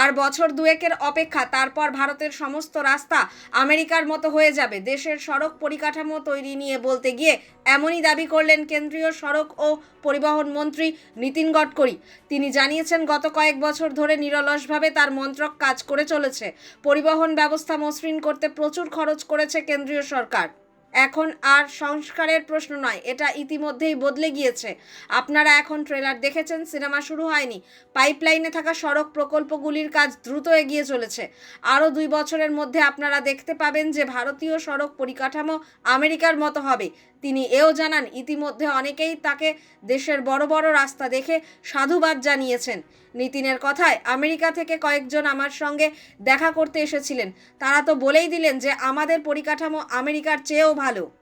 আর বছর দুয়েকের অপেক্ষা, তারপর ভারতের সমস্ত রাস্তা আমেরিকার মতো হয়ে যাবে। দেশের সড়ক পরিকাঠামো তৈরি নিয়ে বলতে গিয়ে এমনই দাবি করলেন কেন্দ্রীয় সড়ক ও পরিবহন মন্ত্রী নীতিন গডকরি। তিনি জানিয়েছেন, গত কয়েক বছর ধরে নিরলসভাবে তার মন্ত্রক কাজ করে চলেছে। পরিবহন ব্যবস্থা মসৃণ করতে প্রচুর খরচ করেছে কেন্দ্রীয় সরকার। এখন আর সংস্কারের প্রশ্ন নয়, এটা ইতিমধ্যেই বদলে গিয়েছে। আপনারা এখন ট্রেলার দেখেছেন, সিনেমা শুরু হয়নি। পাইপলাইনে থাকা সড়ক প্রকল্পগুলির কাজ দ্রুত এগিয়ে চলেছে। আরও দুই বছরের মধ্যে আপনারা দেখতে পাবেন যে ভারতীয় সড়ক পরিকাঠামো আমেরিকার মতো হবে। তিনি এও জানান, ইতিমধ্যে অনেকেই তাকে দেশের বড় বড় রাস্তা দেখে সাধুবাদ জানিয়েছেন। নিতিনের কথায়, আমেরিকা থেকে কয়েকজন আমার সঙ্গে দেখা করতে এসেছিলেন। তারা তো বলেই দিলেন যে আমাদের পরিকাঠামো আমেরিকার চেয়েও ভালো। hello